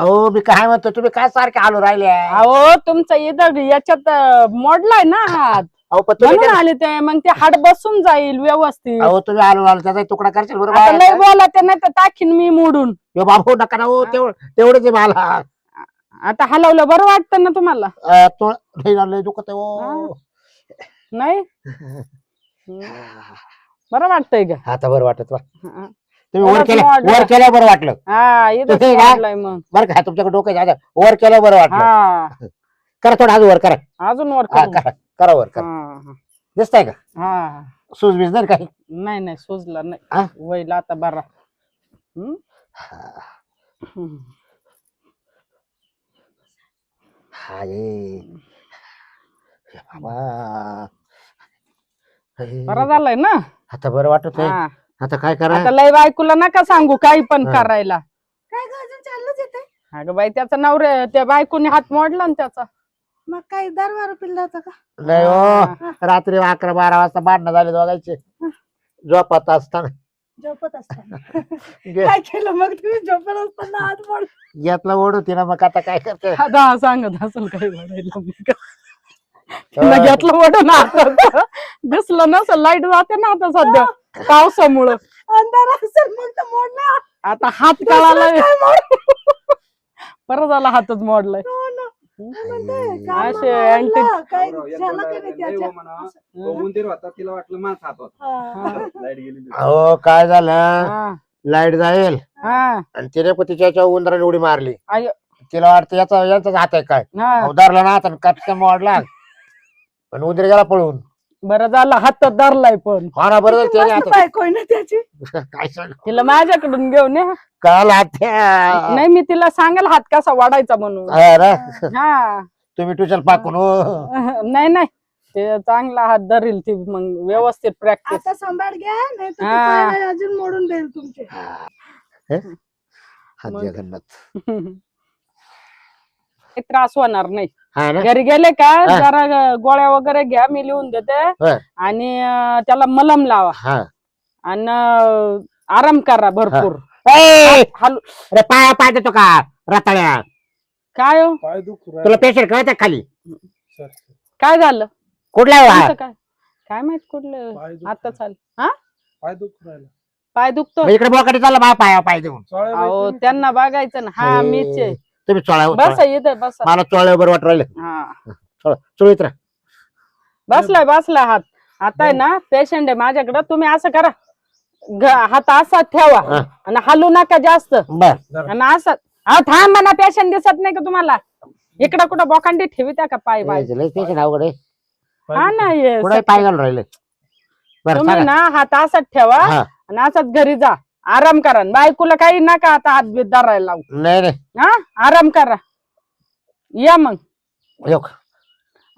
अहो मी काय म्हणतो तुम्ही काय सारखे आलो राहिले? अहो तुमचा इथं याच्यात अं, मोडलाय ना हात. अहो पण तुम्ही म्हणून आले ते मग ते हात बसून जाईल व्यवस्थित. अहो तुम्ही आलो आलो त्याचा तुकडा करशील आता लय बरोबर बोला ते नाही तर टाकीन मी मोडून. यो बाबू नका ना हो तेवढं तेवढंच आहे मला. आता हलवलं बरं वाटतं ना तुम्हाला? अं, तो ना दुखत आहे, हो. नाही? हम्म. बरं वाटतंय का आता बरं वाटत बा. हा. तुम्ही वर परत केलं मोडलं. वर केलं बरं वाटलं. हा इथं तुम्ही का? मोडलंय मग. बरं का तुमच्याकडे डोकं आहे, आता वर केलं बरं वाटलं. हा. करा थोडं आज वर करा. अजून वर हा, करू. करा. करा वर करा. हा, दिसतंय का? हा. सूज बीज नाही काही? नाही नाही सुजला? नाही. वैला आता बरा. हम्म? हम्म. हा ये. बाबा. हे. बरा झालाय ना? आता बरं वाटत हा. आता काय करा? आता लय बायकोला नका सांगू काही पण हा. करायला. काय ग अजून चाललंच येते अगं बाई त्याचा नवरे त्या बायकोने हात मोडला ना त्याचा. मग काय दारू पिल्ला होता का? नाही हा. रात्री अकरा बारा वाजता भांडणं झाले दोघांचे. झोपत असताना. झोपत असताना. गे- काय केलं मग तुम्ही? झोपत असताना हात मोड घेतलं ओढू तिला मग आता काय करते आता हा सांगत असेल काही म्हणायला मग. तिला घेतलं मोठं ना दिसलं नसेल लाइट जाते ना आता सध्या. पावसामुळं. अंधार असेल मग तर मोडला. आता हात दुसरं कळाला काय मोड बरं झाला हातच मोडलाय. हो ना. मी म्हणते, हम्म. काल असे मग antique- मोडला. काय बरोबर, झालं यांचा का नाही लय त्याच्या? हो म्हणा. तो उंदीर होता तिला वाटलं माझ हात होता हा. लाइट गेली अहो काय झालं? हा, लाइट जाईल. हा, आणि तिने पण तिच्या याच्यावर उंदराने उडी मारली. आय- तिला वाटतं याचा याचाच हात आहे काय? हा. धरला ना आता कटकन मोडला. पण उंदर गेला पळून. बरं झालं हात धरलाय पण. हा ना बरोबर किती त्याने मस्त आता बायको आहे ना त्याची. काय सांग? तिला माझ्याकडून घेऊन ये. काल आत्या नाही मी तिला सांगेल हात कसा वाढायचा म्हणून. हा ना? हा. तुम्ही ट्युशन पाकून हो. नाही नाही. ते चांगला हात धरील ती मग व्यवस्थित प्रॅक्टिस आता सांभाळ घ्या नाही हा. अजून मोडून देईल तुमचे. हात मग. जगन्नाथ काही त्रास होणार नाही. हा ना? घरी गेले का हा. जरा गोळ्या वगैरे घ्या मी लिहून देते. हा. आणि अं, त्याला मलम लावा. हा. आणि अं, आराम करा भरपूर. ए, हालू अरे पाया पाय देतो का रताळ्या? काय हो? पाय दुखू तुला पेशंट कळत खाली? काय झालं? कुठला आहे हा? तुमचं काय? काय माहीत कुठलं? पाय आता चाल हा? पाय दुखू राहिला. पाय दुखतो मग इकडे बोकडे चालला बा पाया पाय देऊन. अहो त्यांना बघायचं ना. हा ए, मीच आहे. तुम्ही चोळा बसा इथं बसा. मला चोळ्या बरं वाट राहिलं. हा. चोळ- चोळीत राहा. बसलाय बसलाय हात. आता आहे ना पेशंट आहे माझ्याकडे. तुम्ही असं करा. हात असा ठेवा. हा. आणि हलू नका जास्त. बर. आणि असं हा थांब म्हणा पेशंट दिसत नाही का तुम्हाला? इकडं कुठं बोकांडी ठेवी त्या का पाय पाय पेशंट अवघड आहे. हा ना ये कुठे पाय घालून राहिले. बरं तुम्ही सांगा. ना हात असाच ठेवा हा. आणि असंच घरी जा. आराम करा. बायकोला काही नका आता हात बीत धरायला लावू. नाही नाही. हा? आराम करा. या मग. येऊ का?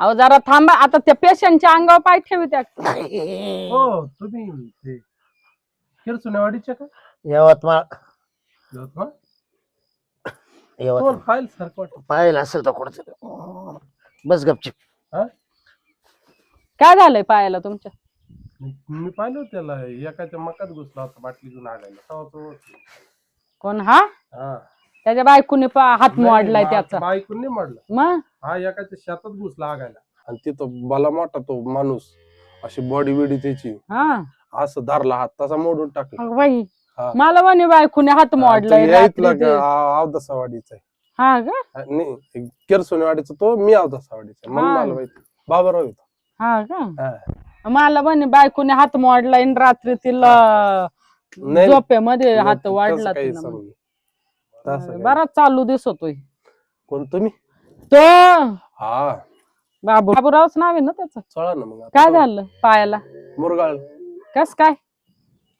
अहो जरा थांबा. आता त्या पेशंटच्या अंगावर पाय ठेवी त्या. हो तुम्ही ते किरसुनेवाडीचे का? यवतमाळ. यवतमाळ? यवतमाळ. तुम्हाला फाईल सारखं वाटतं. पाहिलं असेल तर कुठं बस गपचिप. काय झालंय पायाला तुमच्या? मी पाहिलं होतं त्याला एकाच्या मकात घुसला होता बाटली घेऊन आगायला तेव्हा तो कोण हा? हा. त्याच्या बायकोने पा- हात मोडलाय नाही, त्याचा. बायकून नाही मोडला. मग? हा एकाच्या शेतात घुसला आगायला. आणि तिथं भला मोठा तो माणूस अशी बॉडी बिडी त्याची. हा. असं धरला हात तसा मोडून टाकला. अगं बाई हा. मला म्हणे बायकोने हात मोडलाय रात्री ते. अवदसावाडीचा हा का? नाही केरसोनेवाडीचा तो मी अवदसावाडीचा हा. मला माहिती. बाबाराव होता हा का? हा. मला म्हणे बायकोने हात मोडलाय आणि रात्री तिला नाही. झोपेमध्ये हात तसं वाढला काही तिनं. समज- तसं काही. बराच चालू दिसतोय. कोण तुम्ही? तो? हा. बाबू बाबूरावच नाव आहे ना त्याचं? चला ना मग काय झालं पायाला? मुरगाळ. कस काय?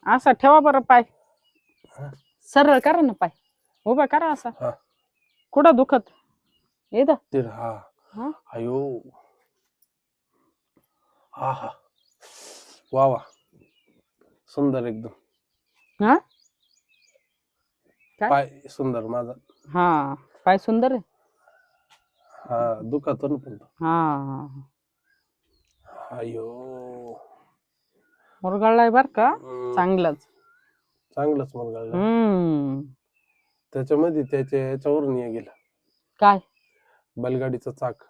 असा ठेवा बरं पाय. सरळ करा ना पाय. उभा करा असा. कुठं दुखत? इथं. ते हा. हा? अयो. हा हा वा वा. सुंदर एकदम. हा? काय? पाय सुंदर माझा. हा पाय सुंदर आहे? हा दुखातो ना पण तो. हा अयो मुरगाळलाय बर का? हम्म, चांगलंच. चांगलंच मुरगाळ हम्म. त्याच्यामध्ये त्याच्या याच्यावरून हे गेला. काय? बैलगाडीचं चाक.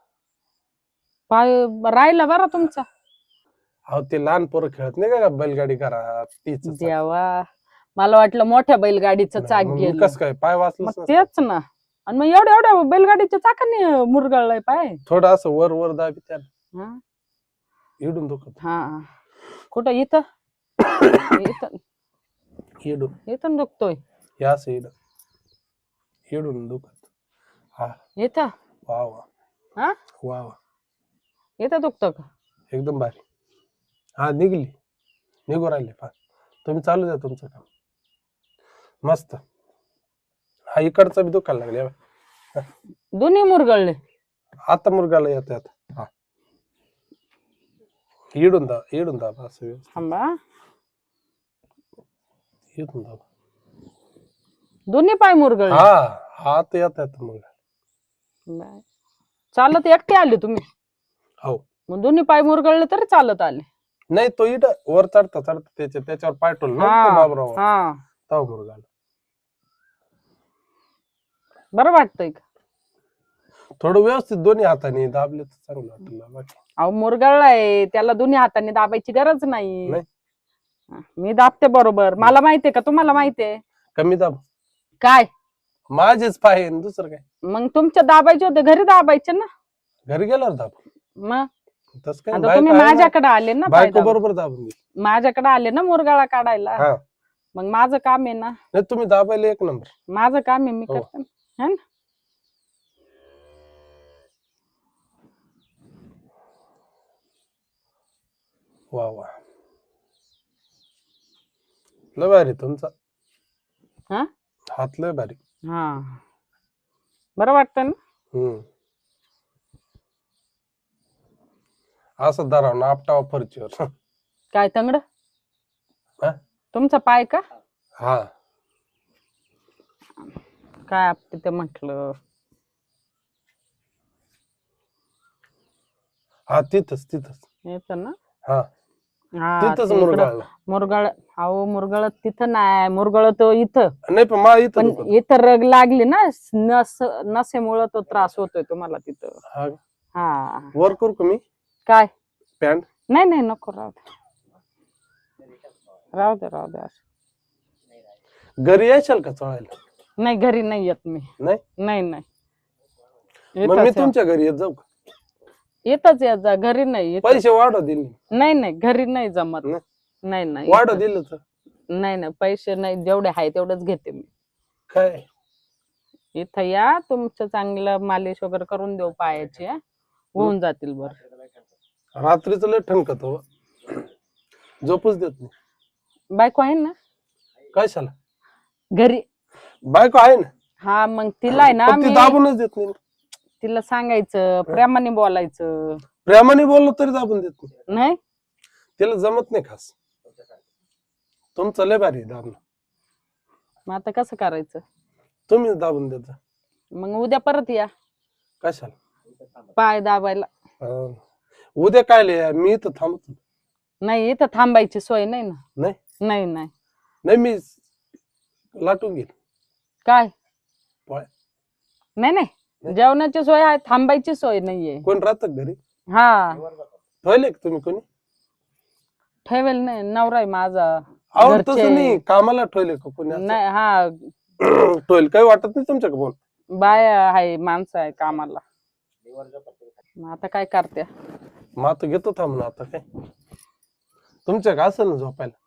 पाय राहिला बरा तुमचा? अहो ते लहान पोरं खेळत नाही का बैलगाडी करा तीच देवा. मला वाटलं मोठ्या बैलगाडीचं चाक गेलं. कस काय? पाय मग वाचलं तेच ना. आणि मग एवढ्या एवढ्या बैलगाडीच्या चाकाने मुरगळलाय पाय. थोडं असं वर वर दाबी त्याला हा? इडून दुखत. हा. कुठं? इथं? इथं. इडून इथं दुखतोय. हे असं इड इडून दुखत. हा. इथं? वा वा. हा? वा वा. इथं दुखतं का? एकदम भारी. हा निघली. निघू राहिले पा तुम्ही चालू द्या तुमचं काम. मस्त. हा इकडचा बी दुखायला लागले. दोन्ही मुरगळले. आता मुरगाला येत आता. हा. इडून दा इडून दा असं व्यवस्थित. थांबा. इडून दा दोन्ही पाय मुरगळले. हा हात येत येत मग बाय. चालत एकटे आले तुम्ही? हो. मग दोन्ही पाय मुरगळले तरी चालत आले. नाही तो इड वर चढता चढता त्याच्या त्याच्यावर पाय टोल हा बाबराव हा. तव मुरगाला बरं वाटतंय का? थोडं व्यवस्थित दोन्ही हाताने दाबले तर चांगलं वाटलं बाकी. अहो मुरगळलाय त्याला दोन्ही हाताने दाबायची गरज नाही. नाही. हा, मी दाबते बरोबर. मला माहितीये का? तुम्हाला माहितीये कमी दाब. काय? माझेच पाय आहे न दुसरं काय? मग तुमच्या दाबायचे होते घरी दाबायचे ना? घरी गेल्यावर दाब. मग? तस काय आता तुम्ही माझ्याकडे आले ना बायको. बरोबर दाबून माझ्याकडे आले ना मुरगाळा काढायला. हा. मग माझं काम आहे ना. नाही तुम्ही दाबायला एक नंबर. माझं काम आहे मी हो. करते ना. है ना? वा वा. लय भारी तुमचा. हा? हात लय भारी. हा. बरं वाटतं ना? हम्म. असं धराव ना आपटावा फरचीवर काय तंगड? हा? तुमचा पाय का? हा. काय आपटे ते म्हटलं? हा तिथंच तिथंच. येतं ना? हा. हा तिथंच ते इकडं. मुरगाळला. मुरगळ अहो मुरगळत तिथं नाही. मुरगळत इथं. नाही पण इथं पण. इथं रग लागली ना नस नसेमुळं तो त्रास होतोय तुम्हाला तिथं. हा. हा. वर करू का मी? काय? पॅन्ट नाही नाही नको राहू दे. राहू दे राहू दे असं. घरी यायच्याल का चळायला? नाही घरी नाही येत मी. नाही? नाही नाही. मग मी इथंच आहे. तुमच्या घरी येत जाऊ का? इथंच येत जा घरी नाही इथं. पैसे वाढव दिले नाही नाही घरी नाही जमत. नाही? नाही नाही वाढव इथं. दिलं तर. नाही नाही पैसे नाही जेवढे आहे तेवढेच घेते मी. काय? इथं या तुमचं चांगलं मालिश वगैरे करून देऊ पायाची हा. होऊन जातील बर. रात्रीचं लय ठणकत हो. झोपूच देत नाही. बायको आहे ना? कशाला? घरी. बायको आहे ना? हा मग तिला आहे ना पण ती मी दाबूनच देत नाही तिला सांगायचं प्रेमाने बोलायचं. प्रेमाने बोललो तरी दाबून देत नाही. नाही? तिला जमत नाही खास. तुमचं लय भारी दाबणं. मग आता कसं करायचं? तुम्ही दाबून देता मग उद्या परत या. कशाला? पाय दाबायला. अं, उद्या काय लिहा मी इथं थांबतो. नाही इथं थांबायची सोय नाही ना. नाही? नाही नाही. नाही मी लाटून घेईल काय? पोळ्या. नाही नाही. जेवणाची सोय आहे थांबायची सोय नाहीये. कोण राहत घरी? हा. ठेवले का तुम्ही कोणी? ठेवेल नाही नवरा आहे माझा. आवड घरचे- तसं नाही कामाला ठेवले का कोणी असं? नाही हा. ठेवले. काही वाटत नाही तुमच्या का फोन बाय आहे माणसं आहे कामाला. मग आता काय करते मग आता घेतो थांबून आता काय? तुमच्या का असेल ना झोपायला?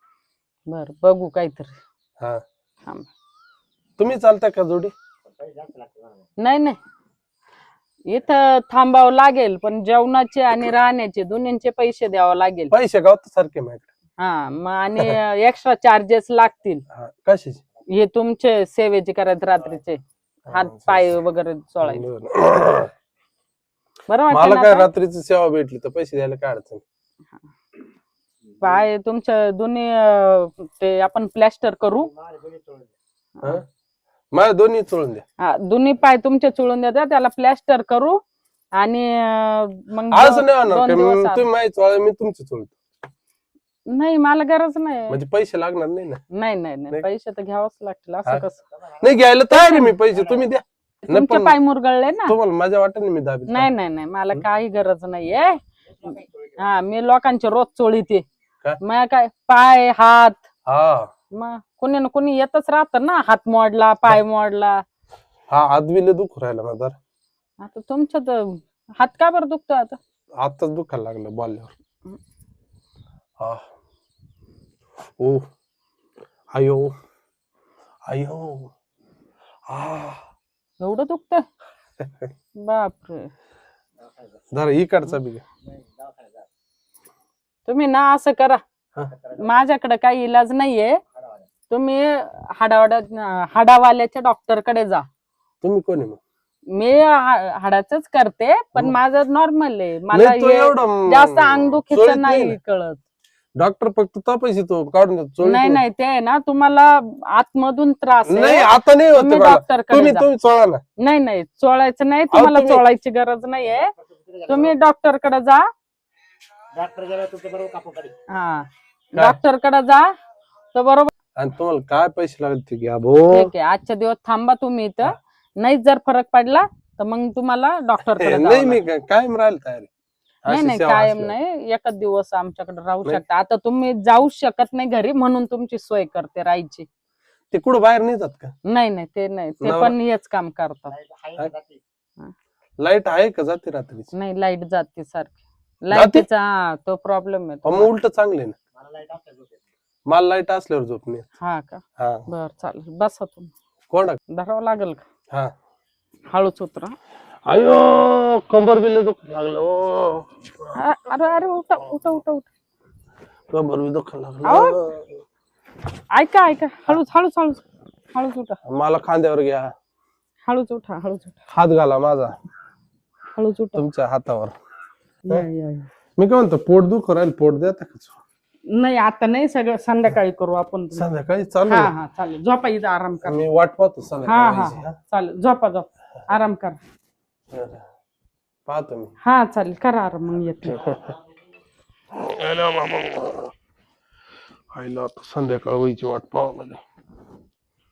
बर बघू काहीतरी. हा. थांब. तुम्ही चालता का जोडी? नाही नाही. इथं थांबावं लागेल पण जेवणाचे आणि राहण्याचे दोन्हींचे पैसे द्यावं लागेल. पैसे गावत सारखे माझ्याकडे. हा मग आणि एक्स्ट्रा चार्जेस लागतील. हा कशाचे? हे तुमचे सेवेचे करायचे रात्रीचे. हात पाय वगैरे चोळायचे. बरं. बरं मला काय आता? रात्रीची सेवा भेटली तर पैसे द्यायला काय अडचण पाय तुमच्या दोन्ही अं, ते आपण प्लॅस्टर करू हा? माझ्या दोन्ही चोळून द्या हा दोन्ही पाय तुमचे चोळून देता त्याला प्लॅस्टर करू आणि अं, मग असं नाही होणार दोन का? दिवस मी- आड. तुम्ही माझी चोळा मी तुमची चोळतो नाही मला गरज नाही म्हणजे पैसे लागणार नाही ना नाही नाही नाही नाही. पैसे तर घ्यावंच लागतील हा. असं कसं नाही घ्यायला तयार आहे मी पैसे तुम्ही द्या नाही तुमचे पण पाय मुरगळले ना? तुम्हाला माझ्या वाटेने मी दाबी नाही नाही नाही मला काही गरज नाहीये. हा मी लोकांची रोज चोळीते. काय? मग काय पाय हात. हा. मग कोणी ना कोणी येतच राहत ना हात मोडला पाय मोडला. हा आदवीला दुख राहिला माझा आता तुमचं तर हात का बरं दुखतो आता? आताच दुखायला लागलं बोलल्यावर. हा. ओ. आयो. आयो. आ. एवढं दुखत बापरे इकडचा बी. तुम्ही ना असं करा. माझ्याकडे काही इलाज नाहीये तुम्ही हाडावाडा हाडावाल्याच्या डॉक्टरकडे जा तुम्ही कोण आहे मग मी हा- हाडाचंच करते पण. माझं नॉर्मल आहे मला नाही तो हे एवढं जास्त अंगदुखीचं चोळीत नाही. कळत डॉक्टर फक्त तपास तो काढून देतो चोळीत नाही नाही ते आहे ना तुम्हाला आतमधून त्रास आहे. नाही आता नाही होत तुम्ही मला. डॉक्टर तुम्ही जा. तुम्ही चोळा ना. नाही नाही चोळायचं नाही तुम्हाला तुम्ही- चोळायची गरज नाहीये तुम्ही डॉक्टरकडे जा. डॉक्टर गेला तुमच्या बरोबर काढी हा. जा. तर बरोबर आणि तुम्हाला काय पैसे लागले ते घ्या भो. ठीक आहे आजच्या दिवस थांबा तुम्ही इथं. नाही जर फरक पडला तर मग तुम्हाला डॉक्टर नाही जावं मी. काय- कायम राहील तयारी. नाही नाही कायम. नाही. एकच दिवस आमच्याकडे राहू. शकता. आता तुम्ही जाऊ शकत नाही घरी म्हणून तुमची सोय करते राहायची. ते कुठं बाहेर नाही जात का? नाही नाही ते नाही. ते नवरा- पण हेच काम करतात. लाइट आहे का जाते? रात्रीची? नाही लाइट जाते सारखी. लाईटीचा हा, तो प्रॉब्लेम आहे मग उलट चांगले ना. मला लाइट असल्यावर झोप नाही. हा का? हा. बर चालेल. बसा तुम्ही. कोणा धरावं लागेल का? हा. हळूच उतरा. अयो कंबर बिल दुख लागलं ओ. अ- अरे अरे उठा उठा उठा उठा. कंबर बी दुख लागलं. ऐका ऐका हळूच हळूच हळूच हळूच उठा. मला खांद्यावर घ्या. हळूच उठा हळूच उठा. हात घाला माझा. हळूच उठा. तुमच्या हातावर. या, या, या. मी काय म्हणतो पोट दुख राहील पोट देता का नाही आता नाही सगळं संध्याकाळी करू आपण. संध्याकाळी चालू हा आहे. हा चालेल. झोपा इथं आराम करा. मी वाट पाहतो हा संध्याकाळी हा. चालेल. झोपा झोपा. आराम करा. पाहतो मी. हा चालेल. करा आराम मग येते आईला आता संध्याकाळ व्हायची वाट पाहावं लागेल.